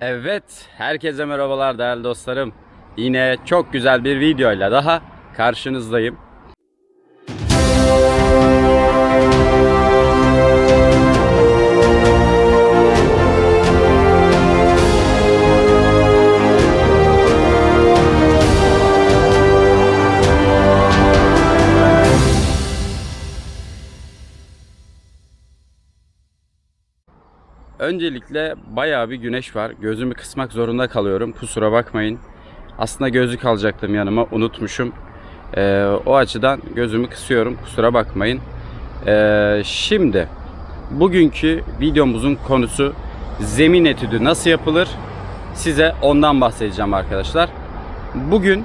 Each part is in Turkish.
Evet, herkese merhabalar değerli dostlarım. Yine çok güzel bir videoyla daha karşınızdayım. Öncelikle bayağı bir güneş var. Gözümü kısmak zorunda kalıyorum. Kusura bakmayın. Aslında gözlük alacaktım yanıma. Unutmuşum. Ee, o açıdan gözümü kısıyorum. Kusura bakmayın. Ee, şimdi bugünkü videomuzun konusu zemin etüdü nasıl yapılır? Size ondan bahsedeceğim arkadaşlar. Bugün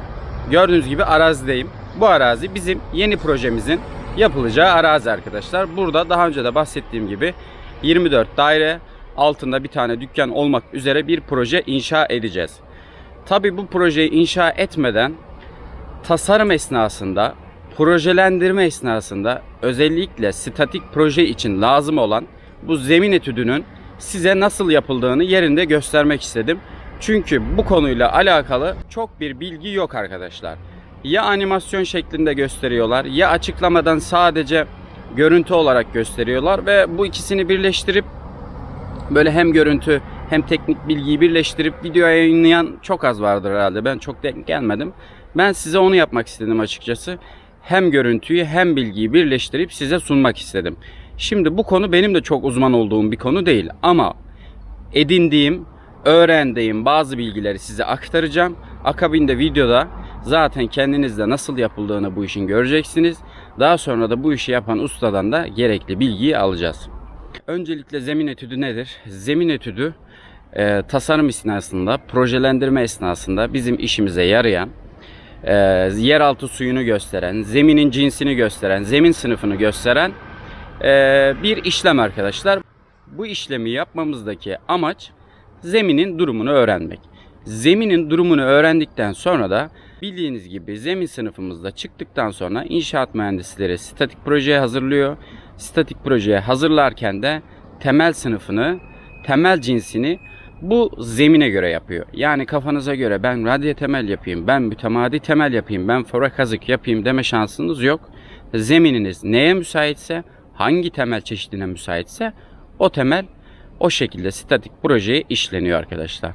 gördüğünüz gibi arazideyim. Bu arazi bizim yeni projemizin yapılacağı arazi arkadaşlar. Burada daha önce de bahsettiğim gibi 24 daire altında bir tane dükkan olmak üzere bir proje inşa edeceğiz. Tabi bu projeyi inşa etmeden tasarım esnasında, projelendirme esnasında özellikle statik proje için lazım olan bu zemin etüdünün size nasıl yapıldığını yerinde göstermek istedim. Çünkü bu konuyla alakalı çok bir bilgi yok arkadaşlar. Ya animasyon şeklinde gösteriyorlar ya açıklamadan sadece görüntü olarak gösteriyorlar ve bu ikisini birleştirip böyle hem görüntü hem teknik bilgiyi birleştirip video yayınlayan çok az vardır herhalde. Ben çok denk gelmedim. Ben size onu yapmak istedim açıkçası. Hem görüntüyü hem bilgiyi birleştirip size sunmak istedim. Şimdi bu konu benim de çok uzman olduğum bir konu değil ama edindiğim, öğrendiğim bazı bilgileri size aktaracağım. Akabinde videoda zaten kendinizde nasıl yapıldığını bu işin göreceksiniz. Daha sonra da bu işi yapan ustadan da gerekli bilgiyi alacağız. Öncelikle zemin etüdü nedir? Zemin etüdü e, tasarım esnasında, projelendirme esnasında bizim işimize yarayan, e, yeraltı suyunu gösteren, zeminin cinsini gösteren, zemin sınıfını gösteren e, bir işlem arkadaşlar. Bu işlemi yapmamızdaki amaç zeminin durumunu öğrenmek. Zeminin durumunu öğrendikten sonra da bildiğiniz gibi zemin sınıfımızda çıktıktan sonra inşaat mühendisleri statik projeye hazırlıyor. Statik projeye hazırlarken de temel sınıfını, temel cinsini bu zemine göre yapıyor. Yani kafanıza göre ben radyo temel yapayım, ben mütemadi temel yapayım, ben fora kazık yapayım deme şansınız yok. Zemininiz neye müsaitse, hangi temel çeşidine müsaitse o temel o şekilde statik projeye işleniyor arkadaşlar.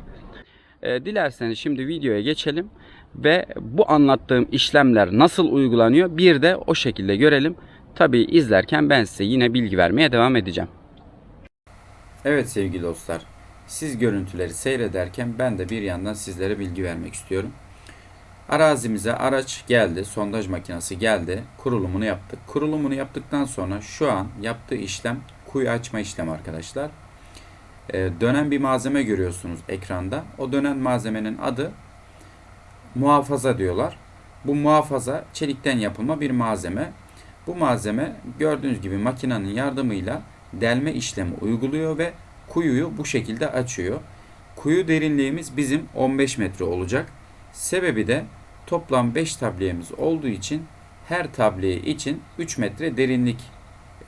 E, dilerseniz şimdi videoya geçelim ve bu anlattığım işlemler nasıl uygulanıyor bir de o şekilde görelim. Tabii izlerken ben size yine bilgi vermeye devam edeceğim. Evet sevgili dostlar, siz görüntüleri seyrederken ben de bir yandan sizlere bilgi vermek istiyorum. Arazimize araç geldi, sondaj makinesi geldi, kurulumunu yaptık. Kurulumunu yaptıktan sonra şu an yaptığı işlem kuyu açma işlemi arkadaşlar. Ee, dönen bir malzeme görüyorsunuz ekranda. O dönen malzemenin adı muhafaza diyorlar. Bu muhafaza çelikten yapılma bir malzeme. Bu malzeme gördüğünüz gibi makinenin yardımıyla delme işlemi uyguluyor ve kuyuyu bu şekilde açıyor. Kuyu derinliğimiz bizim 15 metre olacak. Sebebi de toplam 5 tabliyemiz olduğu için her tabliye için 3 metre derinlik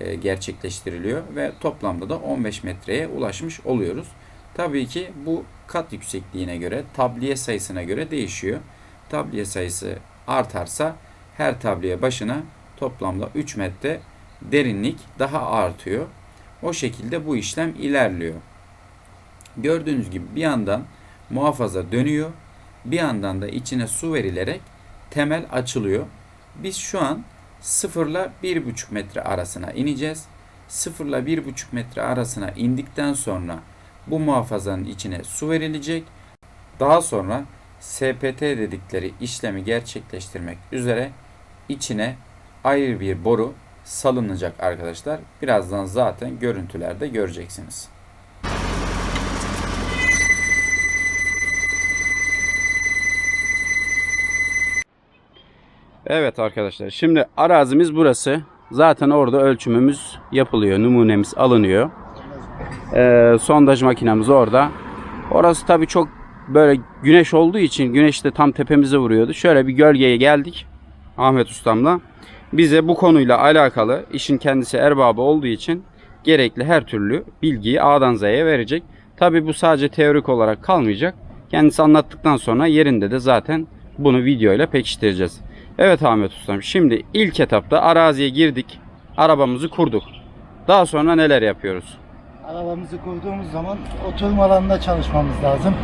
e, gerçekleştiriliyor ve toplamda da 15 metreye ulaşmış oluyoruz. Tabii ki bu kat yüksekliğine göre, tabliye sayısına göre değişiyor. Tabliye sayısı artarsa her tabliye başına toplamda 3 metre derinlik daha artıyor. O şekilde bu işlem ilerliyor. Gördüğünüz gibi bir yandan muhafaza dönüyor, bir yandan da içine su verilerek temel açılıyor. Biz şu an 0 ile 1,5 metre arasına ineceğiz. 0 ile 1,5 metre arasına indikten sonra bu muhafazanın içine su verilecek. Daha sonra SPT dedikleri işlemi gerçekleştirmek üzere içine ayrı bir boru salınacak arkadaşlar. Birazdan zaten görüntülerde göreceksiniz. Evet arkadaşlar şimdi arazimiz burası. Zaten orada ölçümümüz yapılıyor. Numunemiz alınıyor. Ee, sondaj makinemiz orada. Orası tabii çok böyle güneş olduğu için güneş de tam tepemize vuruyordu. Şöyle bir gölgeye geldik Ahmet ustamla. Bize bu konuyla alakalı işin kendisi erbabı olduğu için gerekli her türlü bilgiyi A'dan Z'ye verecek. Tabi bu sadece teorik olarak kalmayacak. Kendisi anlattıktan sonra yerinde de zaten bunu video ile pekiştireceğiz. Evet Ahmet Ustam şimdi ilk etapta araziye girdik. Arabamızı kurduk. Daha sonra neler yapıyoruz? Arabamızı kurduğumuz zaman oturma alanında çalışmamız lazım.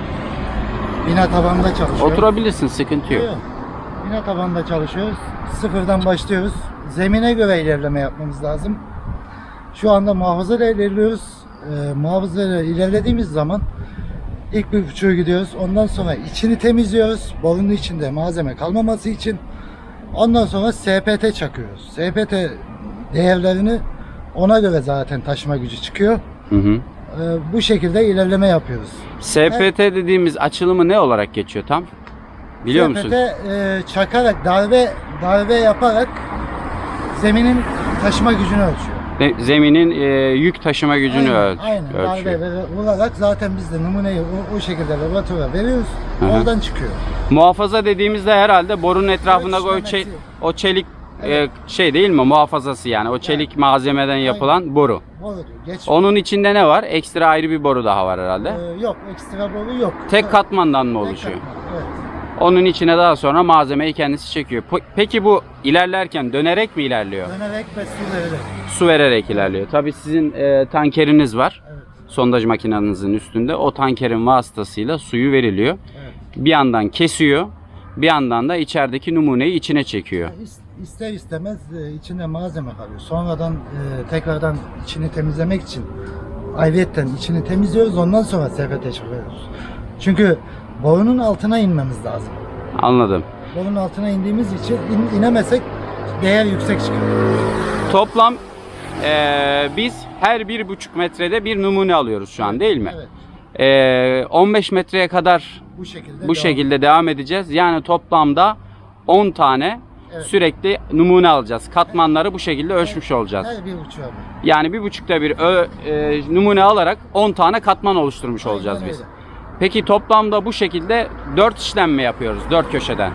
Bina tabanında çalışıyoruz. Oturabilirsin sıkıntı yok. Yok. Bina tabanında çalışıyoruz. Sıfırdan başlıyoruz. Zemine göre ilerleme yapmamız lazım. Şu anda muhafaza ile ilerliyoruz. Ee, muhafaza ile ilerlediğimiz zaman ilk bir buçuğa gidiyoruz. Ondan sonra içini temizliyoruz. Borunun içinde malzeme kalmaması için. Ondan sonra SPT çakıyoruz. SPT değerlerini ona göre zaten taşıma gücü çıkıyor. Hı hı. Ee, bu şekilde ilerleme yapıyoruz. SPT dediğimiz açılımı ne olarak geçiyor tam? Biliyor SPT, musun? e, çakarak darbe darbe yaparak zeminin taşıma gücünü ölçüyor. Ne- Zeminin e, yük taşıma gücünü aynen, öl- aynen. ölçüyor. Darbe vere- vurarak zaten biz de numuneyi o, o şekilde laboratuvara veriyoruz. Hı hı. Oradan çıkıyor. Muhafaza dediğimizde herhalde borunun etrafında o, Ölçmemesi. çe- o çelik Evet. e, şey değil mi? Muhafazası yani. O çelik malzemeden yapılan boru. Boru diyor. Geç. Onun içinde ne var? Ekstra ayrı bir boru daha var herhalde. Ee, yok ekstra boru yok. Tek Evet, katmandan mı tek oluşuyor? katman, Evet. Onun içine daha sonra malzemeyi kendisi çekiyor. Peki bu ilerlerken dönerek mi ilerliyor? Dönerek ve su vererek. Su vererek ilerliyor. Tabii sizin e, tankeriniz var. Evet. Sondaj makinenizin üstünde. O tankerin vasıtasıyla suyu veriliyor. evet. Bir yandan kesiyor. Bir yandan da içerideki numuneyi içine çekiyor. İs- İster istemez e, içinde malzeme kalıyor. Sonradan e, tekrardan içini temizlemek için ayrıyetten içini temizliyoruz ondan sonra SPT çıkarıyoruz. Çünkü borunun altına inmemiz lazım. Anladım. Borunun altına indiğimiz için in- inemesek değer yüksek çıkıyor. Toplam eee, biz her bir buçuk metrede bir numune alıyoruz şu an değil mi? Evet. Eee, 15 metreye kadar Bu şekilde. bu devam. şekilde devam edeceğiz. Yani toplamda 10 tane Evet. sürekli numune alacağız. Katmanları bu şekilde ölçmüş olacağız. Her bir buçuğa bu. Yani bir buçukta bir ö- e, numune alarak 10 tane katman oluşturmuş olacağız Aynen biz. öyle. Peki toplamda bu şekilde 4 işlem mi yapıyoruz? 4 köşeden.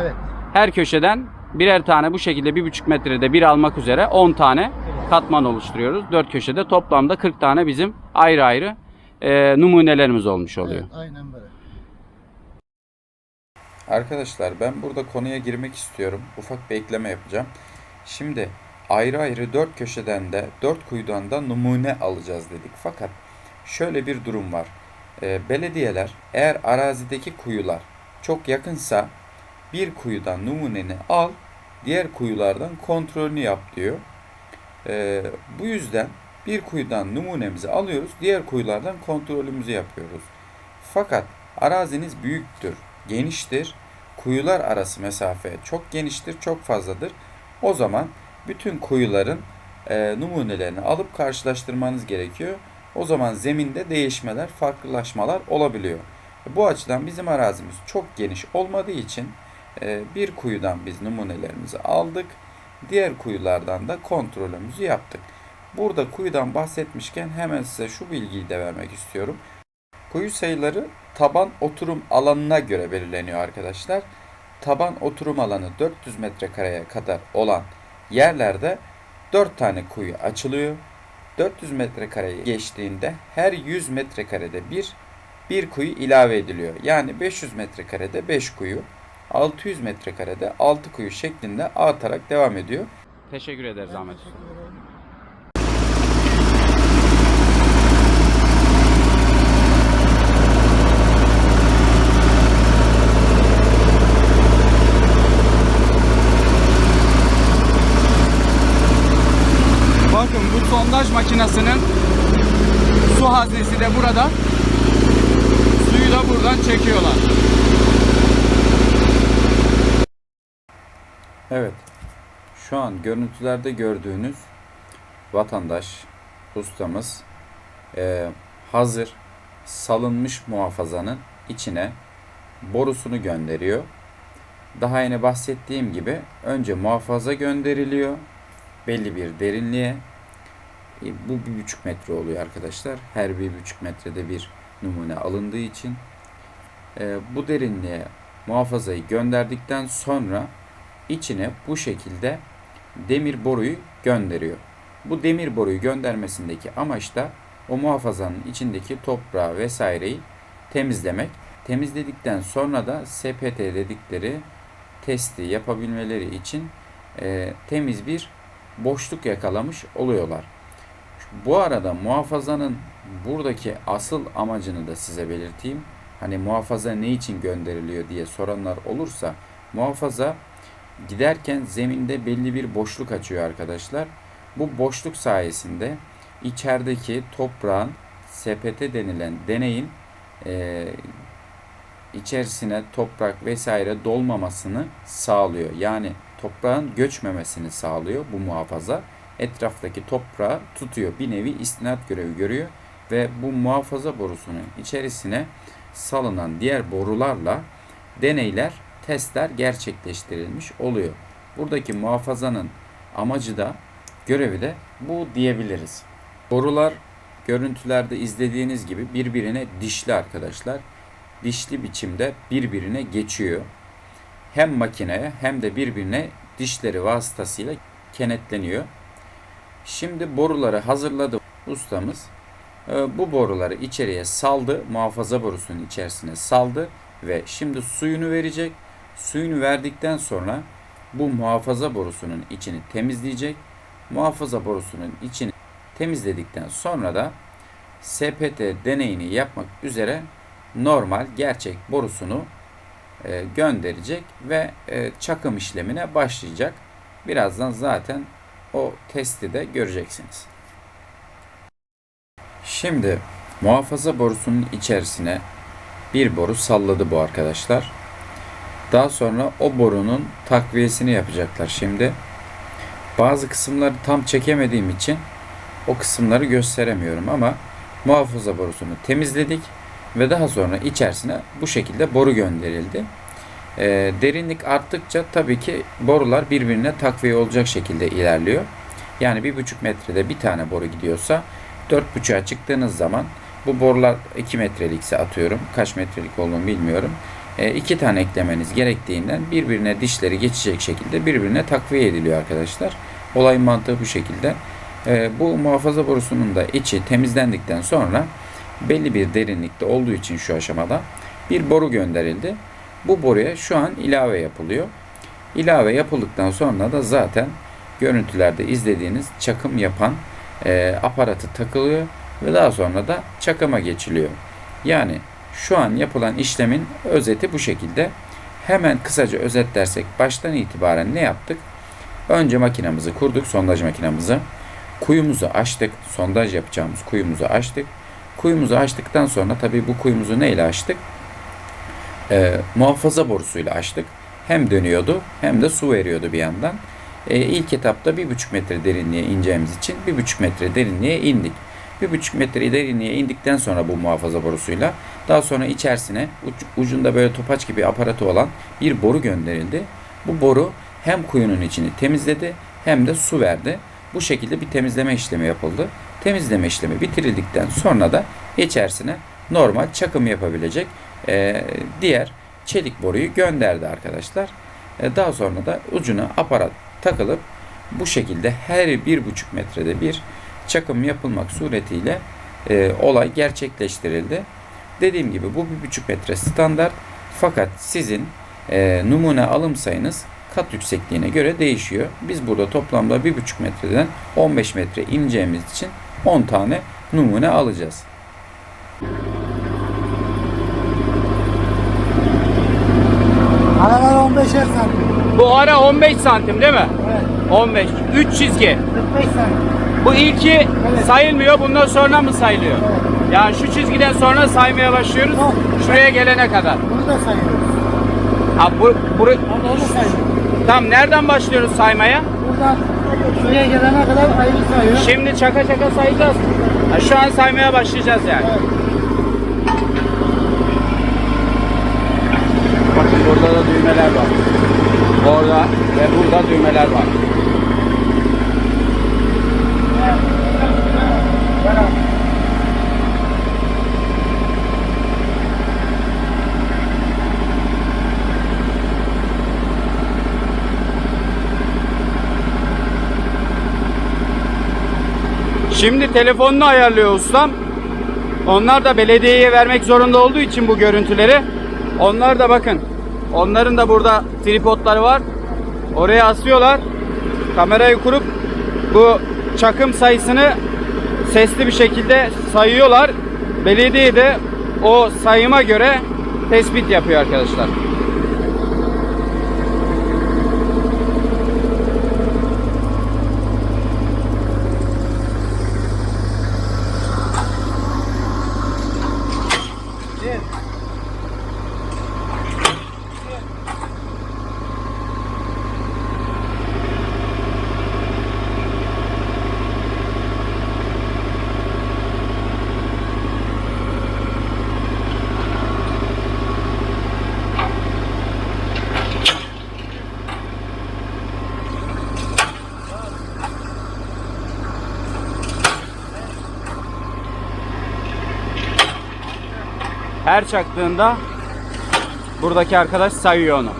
Evet. Her köşeden birer tane bu şekilde bir buçuk metrede bir almak üzere 10 tane katman oluşturuyoruz. 4 köşede toplamda 40 tane bizim ayrı ayrı e, numunelerimiz olmuş oluyor. evet. Aynen böyle. Arkadaşlar ben burada konuya girmek istiyorum. Ufak bir ekleme yapacağım. Şimdi ayrı ayrı dört köşeden de dört kuyudan da numune alacağız dedik. Fakat şöyle bir durum var. Ee, belediyeler eğer arazideki kuyular çok yakınsa bir kuyudan numuneni al, diğer kuyulardan kontrolünü yap diyor. Ee, bu yüzden bir kuyudan numunemizi alıyoruz, diğer kuyulardan kontrolümüzü yapıyoruz. Fakat araziniz büyüktür, geniştir, kuyular arası mesafe çok geniştir, çok fazladır. O zaman bütün kuyuların e, numunelerini alıp karşılaştırmanız gerekiyor. O zaman zeminde değişmeler, farklılaşmalar olabiliyor. Bu açıdan bizim arazimiz çok geniş olmadığı için e, bir kuyudan biz numunelerimizi aldık. Diğer kuyulardan da kontrolümüzü yaptık. Burada kuyudan bahsetmişken hemen size şu bilgiyi de vermek istiyorum. Kuyu sayıları taban oturum alanına göre belirleniyor arkadaşlar. Taban oturum alanı 400 metrekareye kadar olan yerlerde 4 tane kuyu açılıyor. 400 metrekareyi geçtiğinde her 100 metrekarede bir bir kuyu ilave ediliyor. Yani 500 metrekarede 5 kuyu, 600 metrekarede 6 kuyu şeklinde artarak devam ediyor. Teşekkür ederiz Ahmet. teşekkür ederim. Bakın bu makinesinin su haznesi de burada. Suyu da buradan çekiyorlar. Evet. Şu an görüntülerde gördüğünüz vatandaş, ustamız eee, hazır salınmış muhafazanın içine borusunu gönderiyor. Daha yeni bahsettiğim gibi önce muhafaza gönderiliyor belli bir derinliğe. E, bu bir buçuk metre oluyor arkadaşlar. Her bir buçuk metrede bir numune alındığı için e, bu derinliğe muhafazayı gönderdikten sonra içine bu şekilde demir boruyu gönderiyor. Bu demir boruyu göndermesindeki amaç da o muhafazanın içindeki toprağı vesaireyi temizlemek. Temizledikten sonra da SPT dedikleri testi yapabilmeleri için e, temiz bir boşluk yakalamış oluyorlar. Bu arada muhafazanın buradaki asıl amacını da size belirteyim. Hani muhafaza ne için gönderiliyor diye soranlar olursa muhafaza giderken zeminde belli bir boşluk açıyor arkadaşlar. Bu boşluk sayesinde içerideki toprağın SPT denilen deneyin e, içerisine toprak vesaire dolmamasını sağlıyor. Yani toprağın göçmemesini sağlıyor bu muhafaza. Etraftaki toprağı tutuyor. Bir nevi istinat görevi görüyor ve bu muhafaza borusunun içerisine salınan diğer borularla deneyler, testler gerçekleştirilmiş oluyor. Buradaki muhafazanın amacı da görevi de bu diyebiliriz. Borular görüntülerde izlediğiniz gibi birbirine dişli arkadaşlar. Dişli biçimde birbirine geçiyor. Hem makineye hem de birbirine dişleri vasıtasıyla kenetleniyor. Şimdi boruları hazırladı ustamız. Ee, Bu boruları içeriye saldı. Muhafaza borusunun içerisine saldı ve şimdi suyunu verecek. Suyunu verdikten sonra bu muhafaza borusunun içini temizleyecek. Muhafaza borusunun içini temizledikten sonra da SPT deneyini yapmak üzere normal gerçek borusunu e, gönderecek ve e, çakım işlemine başlayacak. Birazdan zaten o testi de göreceksiniz. Şimdi muhafaza borusunun içerisine bir boru salladı bu arkadaşlar. Daha sonra o borunun takviyesini yapacaklar şimdi. Bazı kısımları tam çekemediğim için o kısımları gösteremiyorum ama muhafaza borusunu temizledik ve daha sonra içerisine bu şekilde boru gönderildi. Ee, derinlik arttıkça tabii ki borular birbirine takviye olacak şekilde ilerliyor. Yani bir buçuk metrede bir tane boru gidiyorsa dört buçuğa çıktığınız zaman bu borular 2 metrelikse atıyorum. Kaç metrelik olduğunu bilmiyorum. E, iki tane eklemeniz gerektiğinden birbirine dişleri geçecek şekilde birbirine takviye ediliyor arkadaşlar. Olayın mantığı bu şekilde. E, bu muhafaza borusunun da içi temizlendikten sonra belli bir derinlikte olduğu için şu aşamada bir boru gönderildi. Bu boruya şu an ilave yapılıyor. İlave yapıldıktan sonra da zaten görüntülerde izlediğiniz çakım yapan e, aparatı takılıyor ve daha sonra da çakıma geçiliyor. Yani şu an yapılan işlemin özeti bu şekilde. Hemen kısaca özetlersek baştan itibaren ne yaptık? Önce makinamızı kurduk, sondaj makinamızı. Kuyumuzu açtık, sondaj yapacağımız kuyumuzu açtık. Kuyumuzu açtıktan sonra tabii bu kuyumuzu neyle açtık? Ee, muhafaza borusuyla açtık. Hem dönüyordu hem de su veriyordu bir yandan. Ee, ilk etapta 1,5 metre derinliğe ineceğimiz için 1,5 metre derinliğe indik. 1,5 metre derinliğe indikten sonra bu muhafaza borusuyla daha sonra içerisine uc- ucunda böyle topaç gibi aparatı olan bir boru gönderildi. Bu boru hem kuyunun içini temizledi hem de su verdi. Bu şekilde bir temizleme işlemi yapıldı. Temizleme işlemi bitirildikten sonra da içerisine normal çakım yapabilecek e, diğer çelik boruyu gönderdi arkadaşlar. E, daha sonra da ucuna aparat takılıp bu şekilde her bir buçuk metrede bir çakım yapılmak suretiyle e, olay gerçekleştirildi. Dediğim gibi bu bir buçuk metre standart fakat sizin e, numune alım sayınız kat yüksekliğine göre değişiyor. Biz burada toplamda bir buçuk metreden 15 metre ineceğimiz için 10 tane numune alacağız. Aralar 15'er santim. Bu ara 15 santim değil mi? Evet. 15. 3 çizgi. 45 santim. Bu ilki sayılmıyor. Bundan sonra mı sayılıyor? Evet. Yani şu çizgiden sonra saymaya başlıyoruz. Yok. Şuraya gelene kadar. Bunu da sayıyoruz. Ha bu, bu onu sayıyoruz. tam nereden başlıyoruz saymaya? Buradan şuraya gelene kadar ayrı sayıyoruz. Şimdi çaka çaka sayacağız. Ha, şu an saymaya başlayacağız yani. Evet. Bakın burada da düğmeler var. Orada ve burada düğmeler var. Şimdi telefonunu ayarlıyor ustam. Onlar da belediyeye vermek zorunda olduğu için bu görüntüleri. Onlar da bakın. Onların da burada tripodları var. Oraya asıyorlar. Kamerayı kurup bu çakım sayısını sesli bir şekilde sayıyorlar. Belediye de o sayıma göre tespit yapıyor arkadaşlar. Her çaktığında buradaki arkadaş sayıyor onu.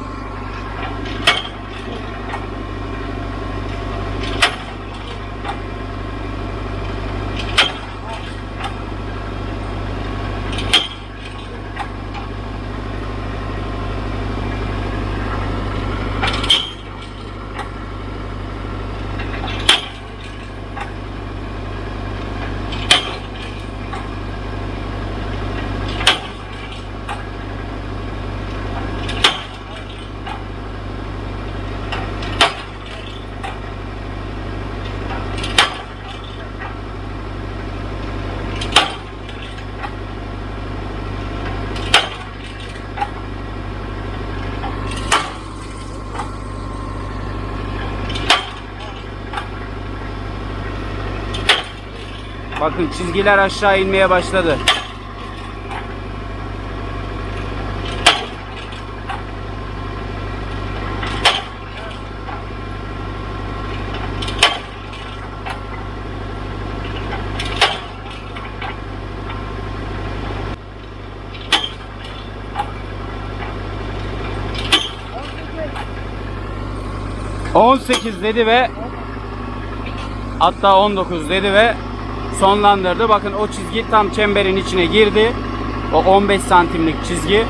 Bakın çizgiler aşağı inmeye başladı. ...18 dedi ve... ...hatta 19 dedi ve... ...sonlandırdı. Bakın o çizgi tam çemberin içine girdi. O 15 santimlik çizgi...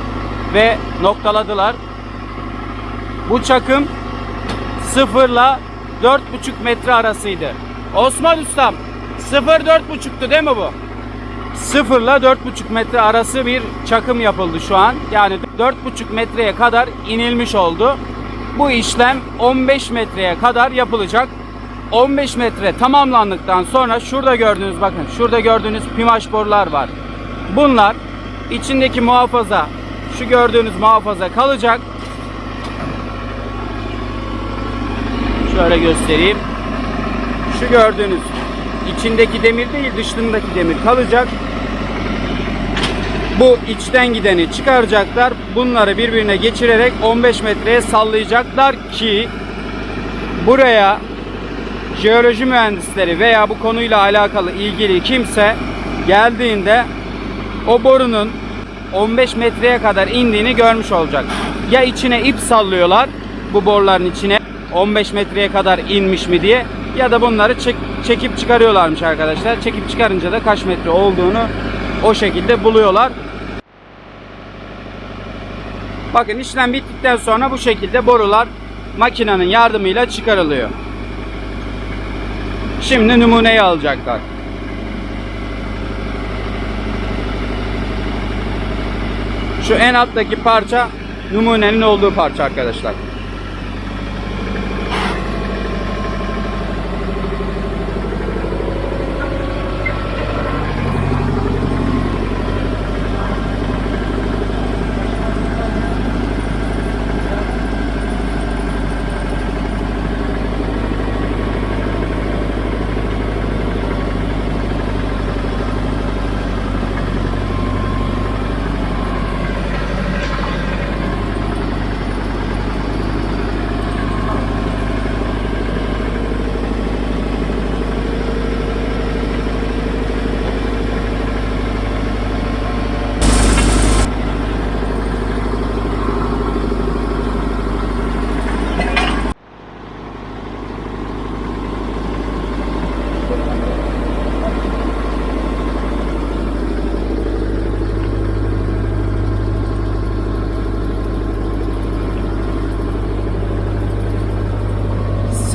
...ve noktaladılar. Bu çakım... ...sıfırla 4,5 metre arasıydı. Osman Ustam... ...sıfır 4,5'tu değil mi bu? Sıfırla 4,5 metre arası bir çakım yapıldı şu an. Yani 4,5 metreye kadar inilmiş oldu. Bu işlem 15 metreye kadar yapılacak. 15 metre tamamlandıktan sonra şurada gördüğünüz bakın şurada gördüğünüz pimaş borular var. Bunlar içindeki muhafaza şu gördüğünüz muhafaza kalacak. Şöyle göstereyim. Şu gördüğünüz içindeki demir değil dışındaki demir kalacak. Bu içten gideni çıkaracaklar. Bunları birbirine geçirerek 15 metreye sallayacaklar ki buraya jeoloji mühendisleri veya bu konuyla alakalı ilgili kimse geldiğinde o borunun 15 metreye kadar indiğini görmüş olacak. Ya içine ip sallıyorlar bu boruların içine 15 metreye kadar inmiş mi diye ya da bunları çek, çekip çıkarıyorlarmış arkadaşlar. Çekip çıkarınca da kaç metre olduğunu o şekilde buluyorlar. Bakın işlem bittikten sonra bu şekilde borular makinenin yardımıyla çıkarılıyor. Şimdi numuneyi alacaklar. Şu en alttaki parça numunenin olduğu parça arkadaşlar.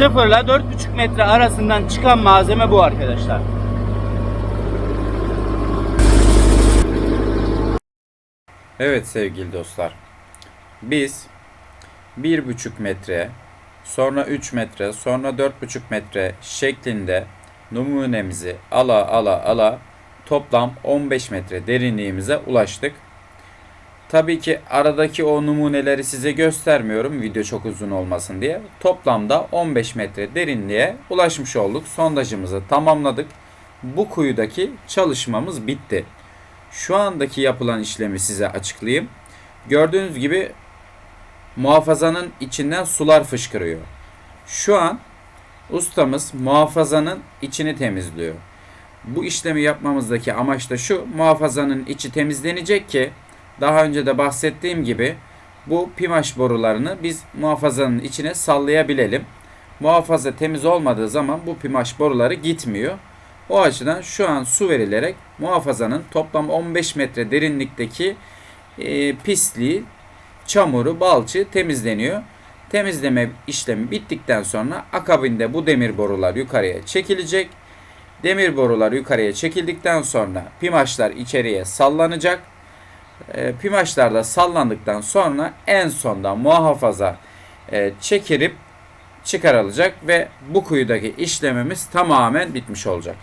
0 ile 4,5 metre arasından çıkan malzeme bu arkadaşlar. Evet sevgili dostlar. Biz 1,5 metre, sonra 3 metre, sonra 4,5 metre şeklinde numunemizi ala ala ala toplam 15 metre derinliğimize ulaştık. Tabii ki aradaki o numuneleri size göstermiyorum video çok uzun olmasın diye. Toplamda 15 metre derinliğe ulaşmış olduk. Sondajımızı tamamladık. Bu kuyudaki çalışmamız bitti. Şu andaki yapılan işlemi size açıklayayım. Gördüğünüz gibi muhafazanın içinden sular fışkırıyor. Şu an ustamız muhafazanın içini temizliyor. Bu işlemi yapmamızdaki amaç da şu. Muhafazanın içi temizlenecek ki daha önce de bahsettiğim gibi bu pimaş borularını biz muhafazanın içine sallayabilelim. Muhafaza temiz olmadığı zaman bu pimaş boruları gitmiyor. O açıdan şu an su verilerek muhafazanın toplam 15 metre derinlikteki e, pisliği, çamuru, balçı temizleniyor. Temizleme işlemi bittikten sonra akabinde bu demir borular yukarıya çekilecek. Demir borular yukarıya çekildikten sonra pimaşlar içeriye sallanacak. E, pimaşlar da sallandıktan sonra en sonda muhafaza e, çekilip çıkarılacak ve bu kuyudaki işlemimiz tamamen bitmiş olacak.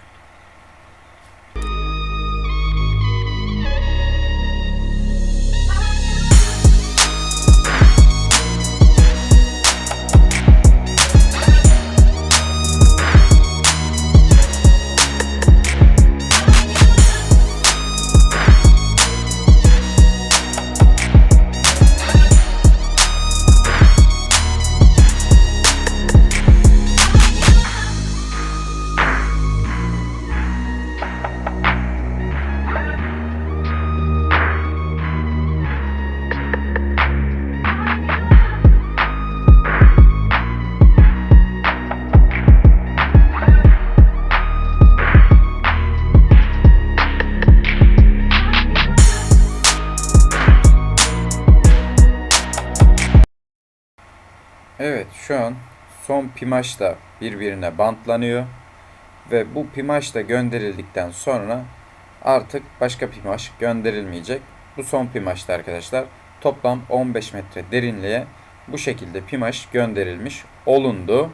Pimaş da birbirine bantlanıyor. Ve bu pimaş da gönderildikten sonra artık başka pimaş gönderilmeyecek. Bu son pimaştı arkadaşlar. Toplam 15 metre derinliğe bu şekilde pimaş gönderilmiş olundu.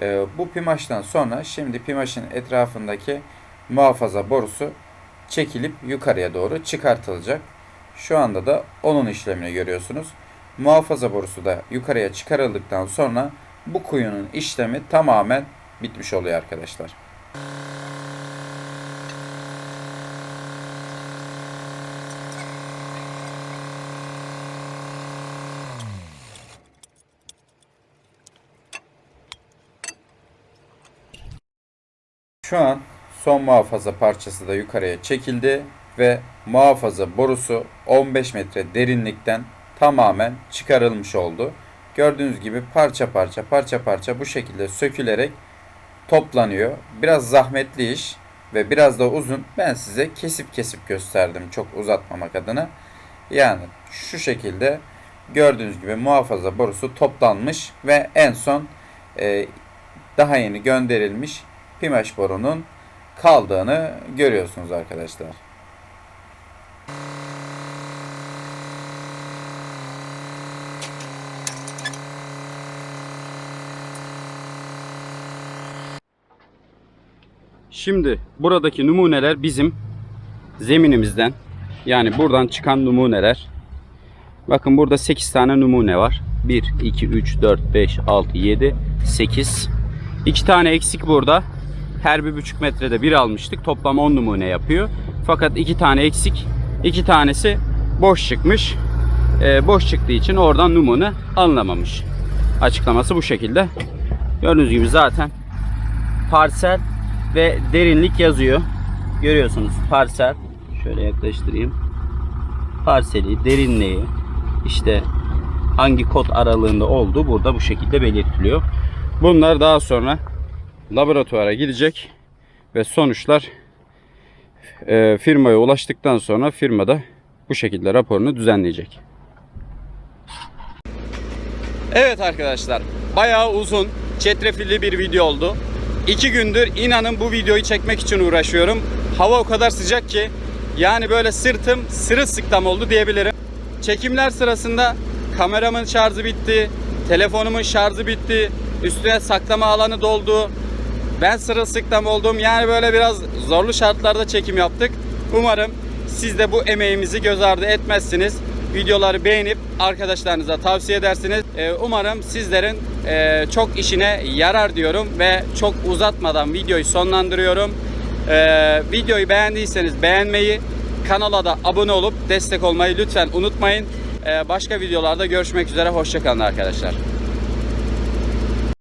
Ee, bu pimaştan sonra şimdi pimaşın etrafındaki muhafaza borusu çekilip yukarıya doğru çıkartılacak. Şu anda da onun işlemini görüyorsunuz. Muhafaza borusu da yukarıya çıkarıldıktan sonra bu kuyunun işlemi tamamen bitmiş oluyor arkadaşlar. Şu an son muhafaza parçası da yukarıya çekildi ve muhafaza borusu 15 metre derinlikten tamamen çıkarılmış oldu. Gördüğünüz gibi parça parça parça parça bu şekilde sökülerek toplanıyor. Biraz zahmetli iş ve biraz da uzun. Ben size kesip kesip gösterdim çok uzatmamak adına. Yani şu şekilde gördüğünüz gibi muhafaza borusu toplanmış ve en son e, daha yeni gönderilmiş pimaş borunun kaldığını görüyorsunuz arkadaşlar. Şimdi buradaki numuneler bizim zeminimizden yani buradan çıkan numuneler. Bakın burada 8 tane numune var. 1, 2, 3, 4, 5, 6, 7, 8. 2 tane eksik burada. Her bir buçuk metrede bir almıştık. Toplam 10 numune yapıyor. Fakat 2 tane eksik. 2 tanesi boş çıkmış. Ee, boş çıktığı için oradan numune alınamamış. Açıklaması bu şekilde. Gördüğünüz gibi zaten parsel ve derinlik yazıyor. Görüyorsunuz parsel. Şöyle yaklaştırayım. Parseli, derinliği, işte hangi kod aralığında olduğu burada bu şekilde belirtiliyor. Bunlar daha sonra laboratuvara gidecek ve sonuçlar e, firmaya ulaştıktan sonra firmada bu şekilde raporunu düzenleyecek. Evet arkadaşlar bayağı uzun çetrefilli bir video oldu. İki gündür inanın bu videoyu çekmek için uğraşıyorum. Hava o kadar sıcak ki yani böyle sırtım sırılsıklam oldu diyebilirim. Çekimler sırasında kameramın şarjı bitti, telefonumun şarjı bitti, üstüne saklama alanı doldu. Ben sırılsıklam oldum. Yani böyle biraz zorlu şartlarda çekim yaptık. Umarım siz de bu emeğimizi göz ardı etmezsiniz. Videoları beğenip arkadaşlarınıza tavsiye edersiniz. Ee, Umarım sizlerin e, çok işine yarar diyorum ve çok uzatmadan videoyu sonlandırıyorum. Ee, Videoyu beğendiyseniz beğenmeyi, kanala da abone olup destek olmayı lütfen unutmayın. Ee, Başka videolarda görüşmek üzere. Hoşçakalın arkadaşlar.